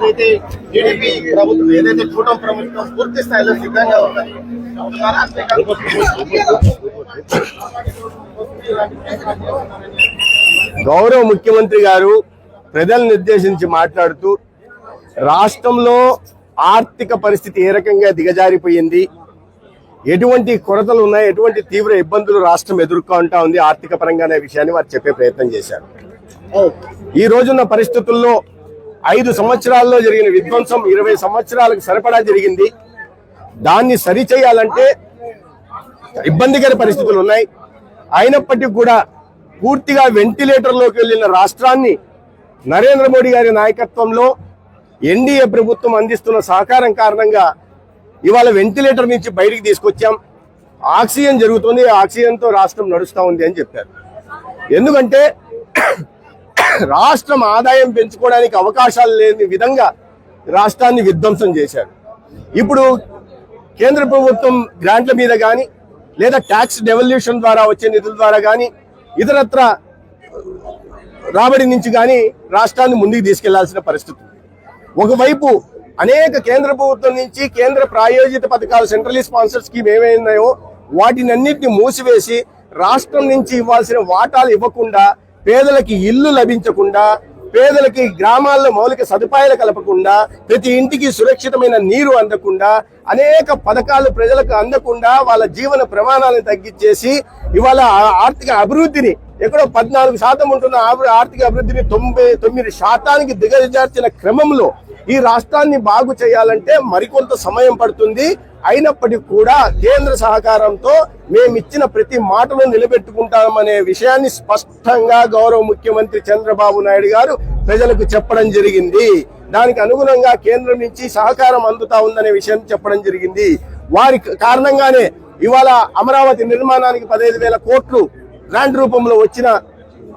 ఏదైతే టీడీపీ ప్రభుత్వం ఏదైతే కూటమి ప్రభుత్వం పూర్తి స్థాయిలో సిద్ధంగా ఉన్నది గౌరవ ముఖ్యమంత్రి గారు ప్రజలను నిర్దేశించి మాట్లాడుతూ రాష్ట్రంలో ఆర్థిక పరిస్థితి ఏ రకంగా దిగజారిపోయింది ఎటువంటి కొరతలు ఉన్నాయి ఎటువంటి తీవ్ర ఇబ్బందులు రాష్ట్రం ఎదుర్కొంటా ఉంది ఆర్థిక పరంగా అనే విషయాన్ని వారు చెప్పే ప్రయత్నం చేశారు. ఈ రోజున్న పరిస్థితుల్లో ఐదు సంవత్సరాల్లో జరిగిన విధ్వంసం ఇరవై సంవత్సరాలకు సరిపడా జరిగింది. దాన్ని సరిచేయాలంటే ఇబ్బందికర పరిస్థితులు ఉన్నాయి. అయినప్పటికీ కూడా పూర్తిగా వెంటిలేటర్లోకి వెళ్ళిన రాష్ట్రాన్ని నరేంద్ర మోడీ గారి నాయకత్వంలో ఎన్డీఏ ప్రభుత్వం అందిస్తున్న సహకారం కారణంగా ఇవాళ వెంటిలేటర్ నుంచి బయటికి తీసుకొచ్చాం. ఆక్సిజన్ జరుగుతుంది. ఆక్సిజన్తో రాష్ట్రం నడుస్తూ ఉంది అని చెప్పారు. ఎందుకంటే రాష్ట్రం ఆదాయం పెంచుకోవడానికి అవకాశాలు లేని విధంగా రాష్ట్రాన్ని విధ్వంసం చేశారు. ఇప్పుడు కేంద్ర ప్రభుత్వం గ్రాంట్ల మీద కానీ లేదా ట్యాక్స్ డెవల్యూషన్ ద్వారా వచ్చే నిధుల ద్వారా కానీ ఇతరత్ర రాబడి నుంచి కానీ రాష్ట్రాన్ని ముందుకు తీసుకెళ్ళాల్సిన పరిస్థితి ఒకవైపు అనేక కేంద్ర ప్రభుత్వం నుంచి కేంద్ర ప్రాయోజిత పథకాలు సెంట్రలీ స్పాన్సర్ స్కీమ్ ఏమైనాయో వాటినన్నింటినీ మూసివేసి రాష్ట్రం నుంచి ఇవ్వాల్సిన వాటాలు ఇవ్వకుండా పేదలకి ఇల్లు లభించకుండా పేదలకి గ్రామాల్లో మౌలిక సదుపాయాలు కలపకుండా ప్రతి ఇంటికి సురక్షితమైన నీరు అందకుండా అనేక పథకాలు ప్రజలకు అందకుండా వాళ్ళ జీవన ప్రమాణాలను తగ్గించేసి ఇవాళ ఆర్థిక అభివృద్ధిని ఎక్కడో పద్నాలుగు శాతం ఉంటున్న ఆర్థిక అభివృద్ధిని తొంభై తొమ్మిది శాతానికి దిగజార్చిన క్రమంలో ఈ రాష్ట్రాన్ని బాగు చేయాలంటే మరికొంత సమయం పడుతుంది. అయినప్పటికీ కూడా కేంద్ర సహకారంతో మేము ఇచ్చిన ప్రతి మాటను నిలబెట్టుకుంటామనే విషయాన్ని స్పష్టంగా గౌరవ ముఖ్యమంత్రి చంద్రబాబు నాయుడు గారు ప్రజలకు చెప్పడం జరిగింది. దానికి అనుగుణంగా కేంద్రం నుంచి సహకారం అందుతా ఉందనే విషయం చెప్పడం జరిగింది. వారి కారణంగానే ఇవాళ అమరావతి నిర్మాణానికి పదహైదు వేల కోట్లు ల్యాండ్ రూపంలో వచ్చిన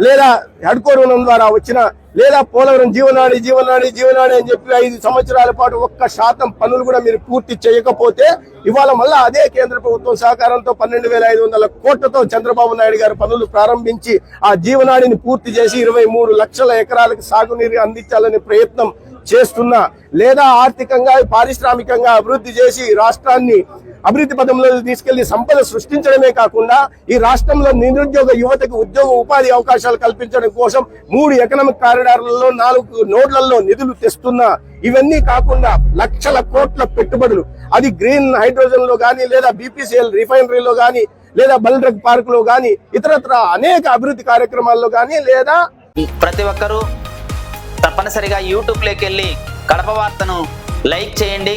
లేదా హెడ్కోర్ రుణం ద్వారా వచ్చిన లేదా పోలవరం జీవనాడి జీవనాడి జీవనాడి అని చెప్పి ఐదు సంవత్సరాల పాటు ఒక్క శాతం పనులు కూడా మీరు పూర్తి చేయకపోతే ఇవాళ మళ్ళా అదే కేంద్ర ప్రభుత్వం సహకారంతో పన్నెండు వేల ఐదు వందల కోట్లతో చంద్రబాబు నాయుడు గారు పనులు ప్రారంభించి ఆ జీవనాడిని పూర్తి చేసి ఇరవై మూడు లక్షల ఎకరాలకు సాగునీరు అందించాలనే ప్రయత్నం చేస్తున్నా లేదా ఆర్థికంగా పారిశ్రామికంగా అభివృద్ధి చేసి రాష్ట్రాన్ని అభివృద్ధి పదంలో తీసుకెళ్ళి సంపద సృష్టించడమే కాకుండా ఈ రాష్ట్రంలో నిరుద్యోగ యువతకు ఉద్యోగ ఉపాధి అవకాశాలు కల్పించడం కోసం మూడు ఎకనామిక్ కారిడార్లలో నాలుగు నోడ్లలో నిధులు తెస్తున్నా ఇవన్నీ కాకుండా లక్షల కోట్ల పెట్టుబడులు. అది గ్రీన్ హైడ్రోజన్లో గానీ లేదా బీపీసీఎల్ రిఫైనరీలో కానీ లేదా బల్డ్రగ్ పార్క్లో గానీ ఇతరత్ర అనేక అభివృద్ధి కార్యక్రమాల్లో కానీ లేదా ప్రతి ఒక్కరూ తప్పనిసరిగా యూట్యూబ్లోకి వెళ్ళి కడప వార్తను లైక్ చేయండి.